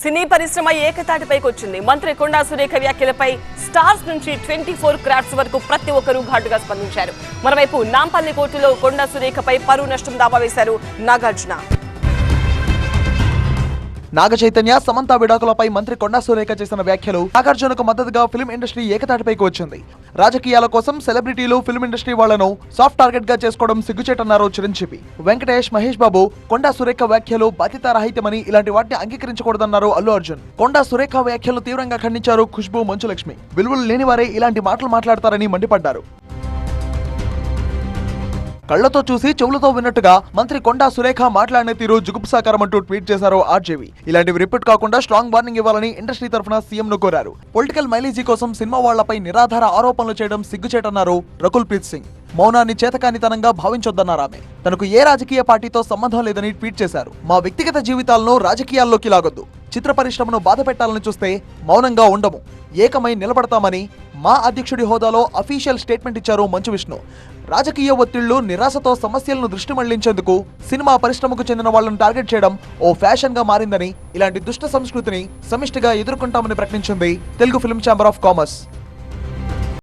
సినీ పరిశ్రమ ఏకతాటిపైకి వచ్చింది మంత్రి కొండా సురేఖ వ్యాఖ్యలపై స్టార్స్ నుంచి ట్వంటీ ఫోర్ క్రాఫ్ట్స్ వరకు ప్రతి ఒక్కరూ ఘాటుగా స్పందించారు. మరోవైపు నాంపల్లి కోర్టులో కొండా సురేఖపై పరువు నష్టం దావా వేశారు నాగార్జున. నాగ చైతన్య సమంత విడాకులపై మంత్రి కొండా సురేఖ చేసిన వ్యాఖ్యలు నాగార్జునకు మద్దతుగా ఫిల్మ్ ఇండస్ట్రీ ఏకతాటిపైకి వచ్చింది రాజకీయాల కోసం సెలబ్రిటీలు ఫిల్మ్ ఇండస్ట్రీ వాళ్ళను సాఫ్ట్ టార్గెట్గా చేసుకోవడం సిగ్గుచేటన్నారు చిరంజీవి. వెంకటేష్ మహేష్ బాబు కొండా సురేఖ వ్యాఖ్యలు బాధ్యతారహితమని ఇలాంటి వాటిని అంగీకరించకూడదన్నారు అల్లు అర్జున్. కొండా సురేఖ వ్యాఖ్యలు తీవ్రంగా ఖండించారు ఖుష్బు మంచులక్ష్మి. విలువలు లేని వారే ఇలాంటి మాటలు మాట్లాడతారని మండిపడ్డారు. కళ్ళతో చూసి చెవులతో విన్నట్టుగా మంత్రి కొండా సురేఖ మాట్లాడిన తీరు జుగుప్సాకరమంటూ ట్వీట్ చేశారు ఆర్జేవి. ఇలాంటివి రిపీట్ కాకుండా స్ట్రాంగ్ వార్నింగ్ ఇవ్వాలని ఇండస్ట్రీ తరఫున సీఎం ను కోరారు. పొలిటికల్ మైలేజీ కోసం సినిమా వాళ్ళపై నిరాధార ఆరోపణలు చేయడం సిగ్గుచేటన్నారు రకుల్ ప్రీత్ సింగ్. మౌనాన్ని చేతకానితనంగా భావించొద్దన్నారు ఆమె. తనకు ఏ రాజకీయ పార్టీతో సంబంధం లేదని ట్వీట్ చేశారు. మా వ్యక్తిగత జీవితాలను రాజకీయాల్లోకి లాగొద్దు. చిత్ర పరిశ్రమను బాధ పెట్టాలని చూస్తే మౌనంగా ఉండము. ఏకమై నిలబడతామని మా అధ్యక్షుడి హోదాలో అఫీషియల్ స్టేట్మెంట్ ఇచ్చారు మంచు విష్ణు. రాజకీయ ఒత్తిళ్ళు నిరాశతో సమస్యలను దృష్టి మళ్ళించేందుకు సినిమా పరిశ్రమకు చెందిన వాళ్ళను టార్గెట్ చేయడం ఓ ఫ్యాషన్గా మారిందని ఇలాంటి దుష్ట సంస్కృతిని సమిష్టిగా ఎదుర్కొంటామని ప్రకటించింది Telugu film chamber of commerce.